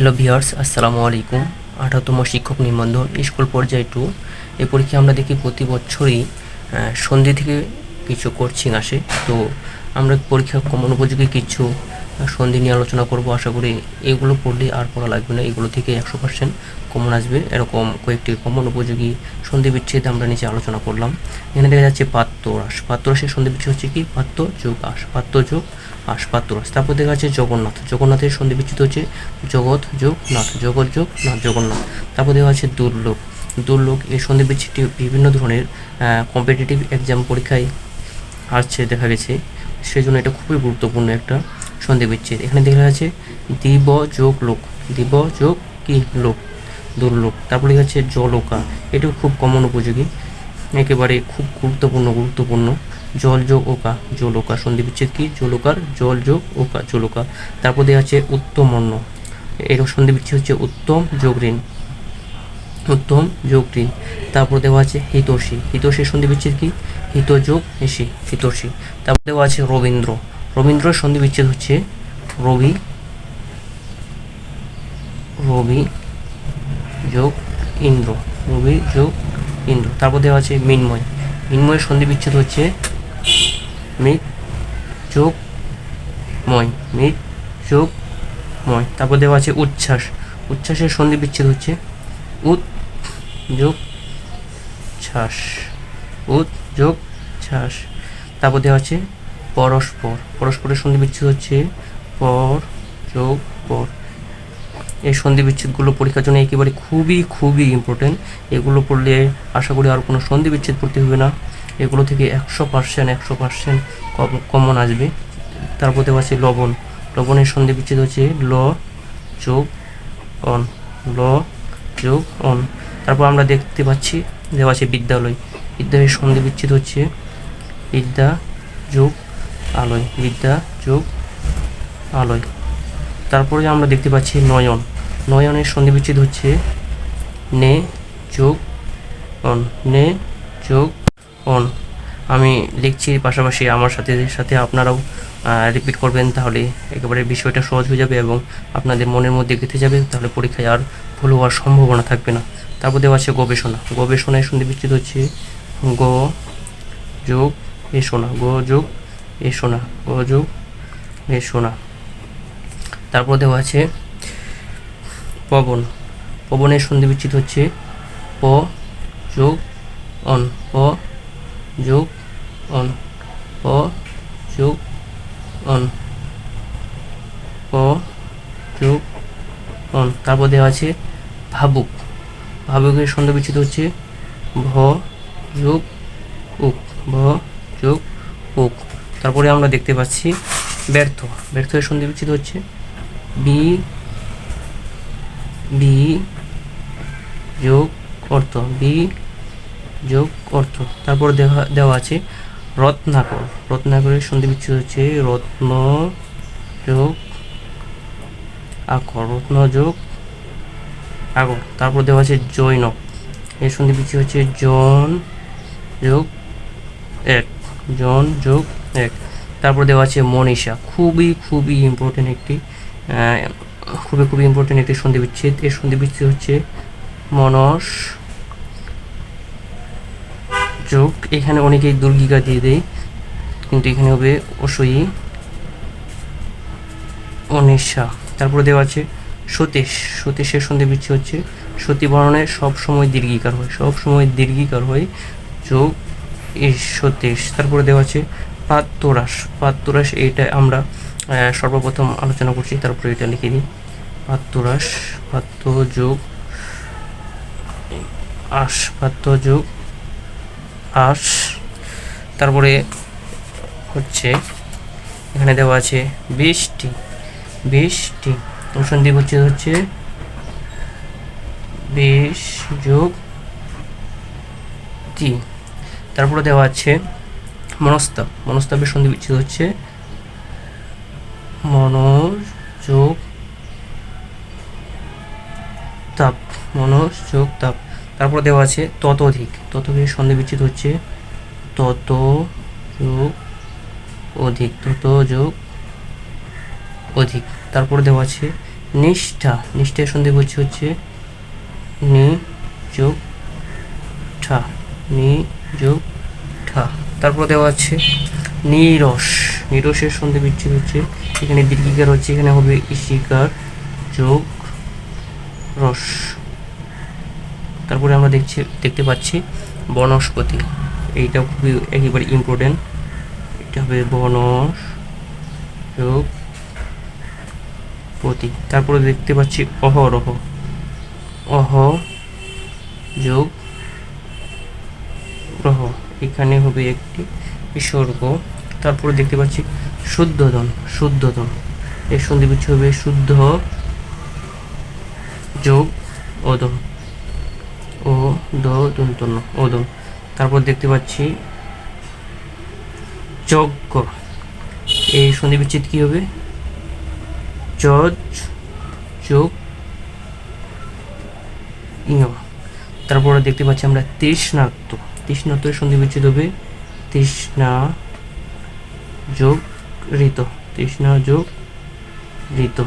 Hello viewers আসসালামু আলাইকুম আঠারোতম শিক্ষক নিবন্ধন, স্কুল পর্যায়ে টু এই পরীক্ষা আমরা দেখি প্রতি বছরই সন্ধি থেকে কিছু কোচিং আসে। তো আমরা পরীক্ষা কমন উপযোগী কিছু সন্ধি নিয়ে আলোচনা করব। আশা করি এগুলো পড়লে আর পড়া লাগবে না। এগুলো থেকে একশো পার্সেন্ট কমন আসবে। এরকম কয়েকটি কমন উপযোগী সন্ধি বিচ্ছেদ আমরা নিচে আলোচনা করলাম। এখানে দেখা যাচ্ছে পাত্র পাত্র রাসের সন্ধি বিচ্ছেদ হচ্ছে কি? পাত্র যোগ আস পাত্র যোগ আস পাত্র রাস তারপর দেখা যাচ্ছে জগন্নাথ। জগন্নাথের সন্ধি বিচ্ছেদ হচ্ছে জগৎ যোগ, নাথ জগৎ যোগ, নাথ জগন্নাথ। তারপর দেওয়া আছে দুর্লোক। দুর্লোক এই সন্ধি বিচ্ছেদটি বিভিন্ন ধরনের কম্পিটিটিভ এক্সাম পরীক্ষায় আসছে, দেখা গেছে। সেই জন্য এটা খুবই গুরুত্বপূর্ণ একটা সন্ধি বিচ্ছেদ এখানে দেখা যাচ্ছে দিব যোগ লোক। দিব যোগ কি লোক? দুর্লোক। তারপরে লেখা আছে জলকা। এটাও খুব কমন উপযোগী। একেবারে খুব গুরুত্বপূর্ণ গুরুত্বপূর্ণ। জল যোগ ওকা জলকা সন্ধি বিচ্ছেদ কি? জলকার জল যোগ ওকা জলকা তারপর দেওয়া আছে উত্তম অন্ন। এর সন্ধি বিচ্ছেদ হচ্ছে উত্তম যোগ ঋণ। উত্তম যোগ ঋণ। তারপর দেওয়া আছে হিতোষী। হিতোষী সন্ধি বিচ্ছেদ কি? হিত যোগ এসি হিতোষী। তারপর দেওয়া আছে রবীন্দ্র। রবীন্দ্র সন্ধি বিচ্ছেদ হচ্ছে রবি রবি যোগ ইন্দ্র। রবি যোগ ইন্দ্র। তারপর দেওয়া আছে মিন্ময়। মিন্ময়ের সন্ধি বিচ্ছেদ হচ্ছে মৃত যোগ ময় মৃত যোগ ময় তারপর দেওয়া আছে উচ্ছ্বাস। উচ্ছ্বাসের সন্ধি বিচ্ছেদ হচ্ছে উত, যোগ, ছাস। উত, যোগ, ছাস। তারপর দেওয়া আছে পরস্পর। পরস্পরের সন্ধি বিচ্ছেদ হচ্ছে পর, যোগ, পর। এই সন্ধি বিচ্ছেদগুলো পরীক্ষার জন্য একেবারে খুবই খুবই ইম্পর্টেন্ট এগুলো পড়লে আশা করি আর কোনো সন্ধি বিচ্ছেদ পড়তে হবে না। এগুলো থেকে একশো পার্সেন্ট একশো পার্সেন্ট কমন আসবে। তারপর দেওয়া আছে লবণ। লবণের সন্ধি বিচ্ছেদ হচ্ছে ল যোগ অন, ল যোগ অন। তারপর আমরা দেখতে পাচ্ছি, দেওয়া আছে বিদ্যালয়। বিদ্যালয়ের সন্ধি বিচ্ছেদ হচ্ছে বিদ্যা যোগ আলয়, বিদ্যা যোগ আলয়। তারপরে আমরা দেখতে পাচ্ছি নয়ন। নয়নের সন্ধি বিচ্ছেদ হচ্ছে নে যোগ অন, নে যোগ অন। আমি লিখছি পাশাপাশি আমার সাথে সাথে আপনারাও রিপিট করবেন, তাহলে একেবারে বিষয়টা সহজ হয়ে যাবে এবং আপনাদের মনের মধ্যে গেঁথে যাবে, তাহলে পরীক্ষায় আর ভুল হওয়ার সম্ভাবনা থাকবে না। তারপর দেওয়া আছে গবেষণা। গবেষণায় শুনতে বিচ্ছেদ হচ্ছে গ যোগ এ সোনা। গ যোগ এ সোনা। গ যোগ এ সোনা। তারপর দেওয়া আছে পবন। পবনের সন্ধি বিচ্ছেদ হচ্ছে প যোগ অন। প যোগ অন, প, যোগ অন, প, যোগ অন। তারপর দেওয়া আছে ভাবুক। ভাবুকের সন্ধি বিচ্ছিত হচ্ছে ভ, যোগ উক। ভ, যোগ উক। তারপরে আমরা দেখতে পাচ্ছি ব্যর্থ। ব্যর্থের সন্ধি বিচ্ছিত হচ্ছে বি বি, যোগ অর্থ। বি যোগ অর্থ। তারপর দেওয়া দেওয়া আছে রত্নাকর। রত্নাকরের সন্ধি বিচ্ছেদ হচ্ছে রত্ন যোগ আকর, রত্ন যোগ আগর। তারপর দেওয়া আছে জৈনক এর সন্ধি বিচ্ছেদ হচ্ছে জন যোগ এক। জন যোগ এক। তারপর দেওয়া আছে মনীষা। খুবই খুবই ইম্পর্টেন্ট একটি খুবই খুবই ইম্পর্টেন্ট একটি সন্ধি বিচ্ছেদ। এর সন্ধি বিচ্ছেদ হচ্ছে মনস যোগ এখানে অনেকেই দুর্গিকা দিয়ে দেয়, কিন্তু এখানে হবে অসই অনিশা তারপরে দেওয়া আছে সতীশ। সতীশের সন্ধি বিচ্ছি হচ্ছে সতী বর্ণে সব সময় দীর্ঘিকার হয়, সব সময় দীর্ঘিকার হয় যোগ এই সতীশ। তারপরে দেওয়া আছে পাত্তরাস। পাত্তরাস এইটা আমরা সর্বপ্রথম আলোচনা করছি, তারপরে এটা লিখে দিই। পাত্তরাস পাত্র যোগ আস পাত্র যোগ আস তারপরে হচ্ছে এখানে দেওয়া আছে বৃষ্টি। বৃষ্টি। সন্ধি হচ্ছে হচ্ছে বিশ যোগ টি তারপরে দেওয়া আছে মনস্তাপ। মনস্তাপের সন্ধি বিচ্ছেদ হচ্ছে মনোযোগ তাপ। মনোযোগ তাপ। তারপর দেওয়া আছে তত ততোধিক। ততোধিক সন্ধি বিচ্ছেদ হচ্ছে। তত যোগ অধিক তত যোগ অধিক। তারপর দেওয়া আছে নিষ্ঠা। নিষ্ঠার সন্ধি বলছে হচ্ছে নি যোগ ঠা নি যোগ ঠা তারপর দেওয়া আছে নিরস। নিরসের সন্ধি বিচ্ছেদ হচ্ছে। এখানে দীর্ঘিকার হচ্ছে, এখানে হবে ইশিকার, যোগ রস। তারপরে আমরা দেখছি, দেখতে পাচ্ছি বনস্পতি। এইটা খুবই একেবারে ইম্পর্টেন্ট এটা হবে বনস যোগ পতি তারপরে দেখতে পাচ্ছি অহরহ। অহ যোগ গ্রহ এখানে হবে একটি বিসর্গ। তারপরে দেখতে পাচ্ছি শুদ্ধোদন শুদ্ধোদন এর সন্ধি হবে শুদ্ধ যোগ ওদন ও দ দন্তন্য ওদন তারপর দেখতে পাচ্ছি যজ্ঞ। এই সন্ধি বিচ্ছেদ কি হবে? যোগ ইয় তারপরে দেখতে পাচ্ছি আমরা তৃষ্ণাত্ম তৃষ্ণাক্ত সন্ধি বিচ্ছেদ হবে তৃষ্ণা যোগ ঋত। তৃষ্ণা যোগ ঋত।